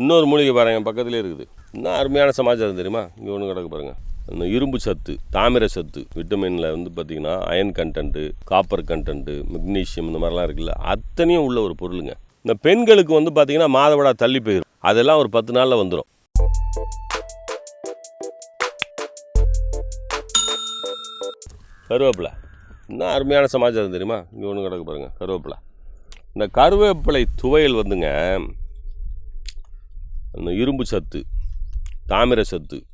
இன்னொரு மூலிகை பாருங்க பக்கத்துலேயே இருக்குது. இன்னும் அருமையான சமாச்சாரம் தெரியுமா? இங்கே ஒன்று கிடக்கு பாருங்கள் இந்த இரும்பு சத்து தாமிர சத்து விட்டமினில் வந்து பார்த்திங்கன்னா iron content copper content magnesium இந்த மாதிரிலாம் இருக்குல்ல அத்தனையும் உள்ள ஒரு பொருளுங்க. இந்த பெண்களுக்கு வந்து பார்த்திங்கன்னா மாதவிடா தள்ளி போயிடும் அதெல்லாம் ஒரு பத்து நாளில் வந்துடும் கருவேப்பிலை. இன்னும் அருமையான சமாச்சாரம் தெரியுமா? இங்கே ஒன்று கிடக்கு பாருங்கள் கருவேப்பிலை. இந்த கருவேப்பிலை துவையல் வந்துங்க அந்த இரும்பு சத்து தாமிர சத்து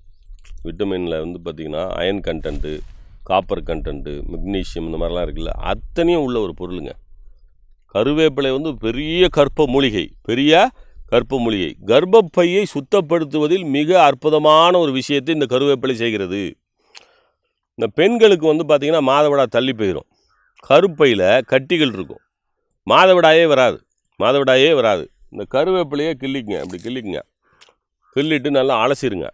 விட்டமினில் வந்து பார்த்திங்கன்னா iron content copper content magnesium இந்த மாதிரிலாம் இருக்குல்ல அத்தனையும் உள்ள ஒரு பொருளுங்க. கருவேப்பிலை வந்து பெரிய கற்ப மூலிகை பெரிய கற்ப மூலிகை. கர்ப்பப்பையை சுத்தப்படுத்துவதில் மிக அற்புதமான ஒரு விஷயத்தை இந்த கருவேப்பிலை செய்கிறது. இந்த பெண்களுக்கு வந்து பார்த்திங்கன்னா மாதவிடா தள்ளி போயிடும் கருப்பையில் கட்டிகள் இருக்கும். மாதவிடாயே வராது. மாதவிடாயே வராது. இந்த கருவேப்பிலையே கிள்ளிக்குங்க இப்படி கிள்ளிக்குங்க. கிள்ளிட்டு நல்லா அலசிடுங்க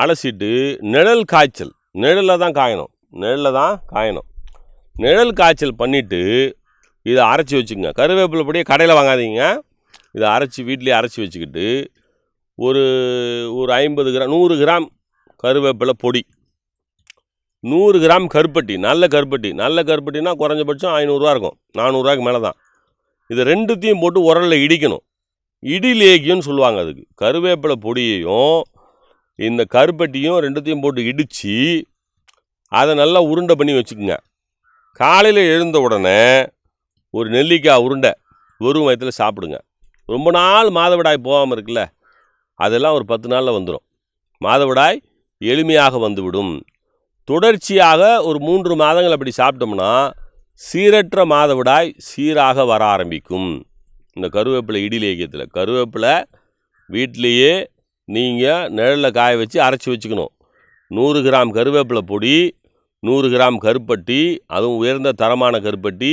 அலசிட்டு நிழல் காய்ச்சல் நிழலில் தான் காயணும் நிழலில் தான் காயணும். நிழல் காய்ச்சல் பண்ணிவிட்டு இதை அரைச்சி வச்சுக்கோங்க. கருவேப்பிலை பொடியை கடையில் வாங்காதீங்க. இதை அரைச்சி வீட்லேயே அரைச்சி வச்சுக்கிட்டு ஒரு ஒரு ஐம்பது கிராம் நூறு கிராம் கருவேப்பிலை பொடி. நூறு கிராம் கருப்பட்டி நல்ல கருப்பட்டி. நல்ல கருப்பட்டினா குறைஞ்சபட்சம் ஐநூறுரூவா இருக்கும். நானூறுரூவாய்க்கு மேலே தான் இது ரெண்டுத்தையும் போட்டு உரலில் இடிக்கணும். இடிலேகியம்னு சொல்லுவாங்க அதுக்கு. கருவேப்பிலை பொடியையும் இந்த கருப்பட்டியும் ரெண்டுத்தையும் போட்டு இடித்து அதை நல்லா உருண்டை பண்ணி வச்சுக்கோங்க. காலையில் எழுந்த உடனே ஒரு நெல்லிக்காய் உருண்டை வெறும் வயத்தில் சாப்பிடுங்க. ரொம்ப நாள் மாதவிடாய் போகாமல் இருக்குல்ல அதெல்லாம் ஒரு பத்து நாளில் வந்துடும் மாதவிடாய் எளிமையாக வந்துவிடும். தொடர்ச்சியாக ஒரு மூன்று மாதங்கள் அப்படி சாப்பிட்டோம்னா சீரற்ற மாதவிடாய் சீராக வர ஆரம்பிக்கும். இந்த கருவேப்பிலை இடிலேக்கியத்தில் கருவேப்பிலை வீட்டிலேயே நீங்கள் நிழலில் காய வச்சு அரைச்சி வச்சுக்கணும். நூறு கிராம் கருவேப்பிலை பொடி நூறு கிராம் கருப்பட்டி அதுவும் உயர்ந்த தரமான கருப்பட்டி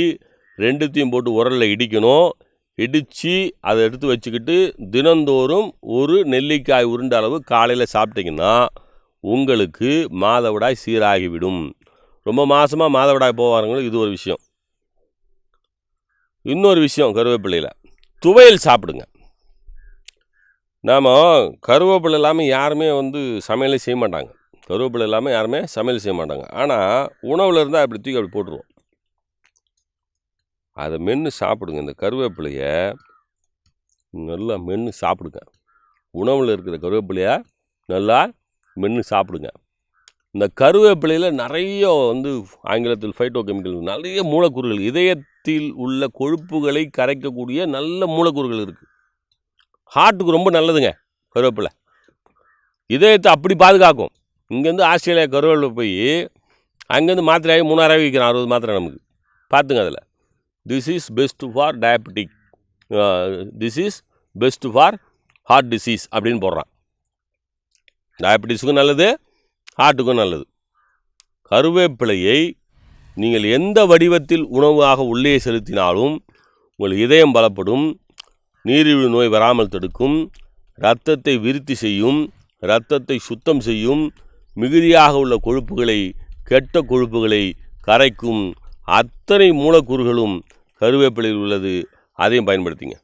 ரெண்டுத்தையும் போட்டு உரலில் இடிக்கணும். இடித்து அதை எடுத்து வச்சுக்கிட்டு தினந்தோறும் ஒரு நெல்லிக்காய் உருண்ட அளவு காலையில் சாப்பிட்டிங்கன்னா உங்களுக்கு மாதவிடாய் சீராகிவிடும். ரொம்ப மாதமாக மாதவிடாய் போவாருங்களுக்கு இது ஒரு விஷயம். இன்னொரு விஷயம் கருவேப்பிலையில். துவையல் சாப்பிடுங்க. நாம் கருவேப்பிலை இல்லாமல் யாருமே வந்து சமையலே செய்ய மாட்டாங்க. கருவேப்பிலை இல்லாமல் யாருமே சமையல் செய்ய மாட்டாங்க. ஆனால் உணவில் இருந்தால் அப்படி தூக்கி அப்படி போட்டுருவோம். அதை மென்று சாப்பிடுங்க. இந்த கருவேப்பிலையை நல்லா மென்று சாப்பிடுங்க. உணவில் இருக்கிற கருவேப்பிலையை நல்லா மென்று சாப்பிடுங்க. இந்த கருவேப்பிலையில் நிறைய வந்து ஆங்கிலத்தில் ஃபைட்டோ கெமிக்கல் நிறைய மூலக்கூறுகள் இதயத்தில் உள்ள கொழுப்புகளை கரைக்கக்கூடிய நல்ல மூலக்கூறுகள் இருக்குது ஹார்ட்டுக்கு ரொம்ப நல்லதுங்க கருவேப்பிலை. இதயத்தை அப்படி பாதுகாக்கும். இங்கேருந்து ஆஸ்திரேலியா கருவேப்பிலை போய் அங்கேருந்து மாத்திரையாகி மூணாயிரம் விற்கிறான் அறுபது மாத்திரை நமக்கு. பார்த்துங்க அதில். This is best for diabetic this is best for heart disease அப்படின்னு போடுறான். டயபெட்டிஸுக்கும் நல்லது ஹார்ட்டுக்கும் நல்லது. கருவேப்பிலையை நீங்கள் எந்த வடிவத்தில் உணவாக உள்ளே செலுத்தினாலும் உங்கள் இதயம் பலப்படும் நீரிழிவு நோய் வராமல் தடுக்கும் இரத்தத்தை விருத்தி செய்யும் இரத்தத்தை சுத்தம் செய்யும் மிகுதியாக உள்ள கொழுப்புகளை கெட்ட கொழுப்புகளை கரைக்கும் அத்தனை மூலக்கூறுகளும் கருவேப்பிலையில் உள்ளது. அதையும் பயன்படுத்திங்க.